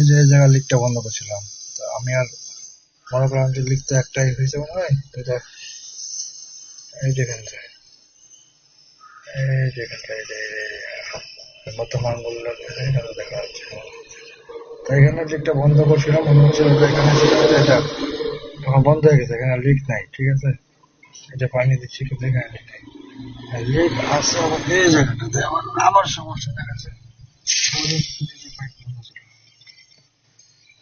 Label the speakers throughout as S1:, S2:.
S1: এই যে জায়গায় লিকটা বন্ধ করছিলাম। তো আমি আর মনে করলাম যে লিক তো একটাই হয়েছে মনে হয়। তো এটা, এই যেখানটা এই যেখানটা এই যে এটা তো দেখা যাচ্ছে। তো এখানে লিকটা বন্ধ করছিলাম, মনে হচ্ছিল যে এখানে ছিল এটা এখন বন্ধ হয়ে গেছে, এখানে লিক নাই, ঠিক আছে? এটা পানি দিচ্ছি, কিন্তু এখানে লিক নাই। লিক আছে আমার এই জায়গাটাতে আমার আবার সমস্যা দেখাচ্ছে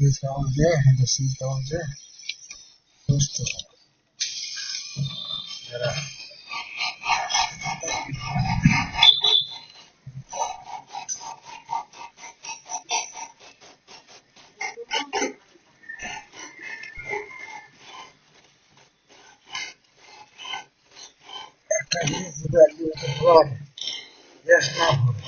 S1: is down there and this is down there. Close to Aqui, aqui, aqui, aqui, aqui, aqui, aqui, aqui, aqui,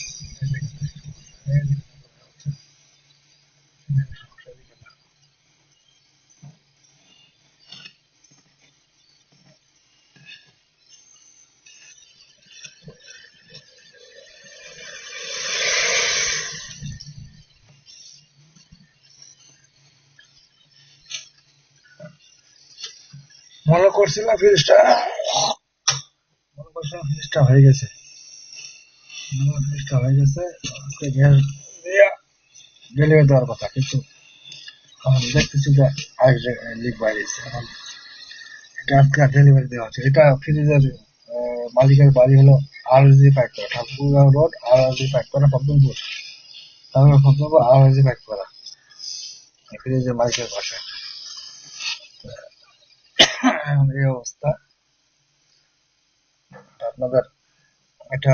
S1: মনে করছিলাম ফ্রিজটা মনে করছিলাম ফ্রিজটা হয়ে গেছে। হয়ে গেছে ডেলিভারি দেওয়ার কথা, কিন্তু এখন লিক বাইরেছে এখন এটা আজকে ডেলিভারি দেওয়া এটা ফ্রিজের মালিকের বাড়ি হলো আর জি করা ঠাকুরগাঁও রোড আর জি করা পদ্মপুর তারপরে পদ্মপুর আর জি করা ফ্রিজের মালিকের বাসা। এই অবস্থা। আপনাদের এটা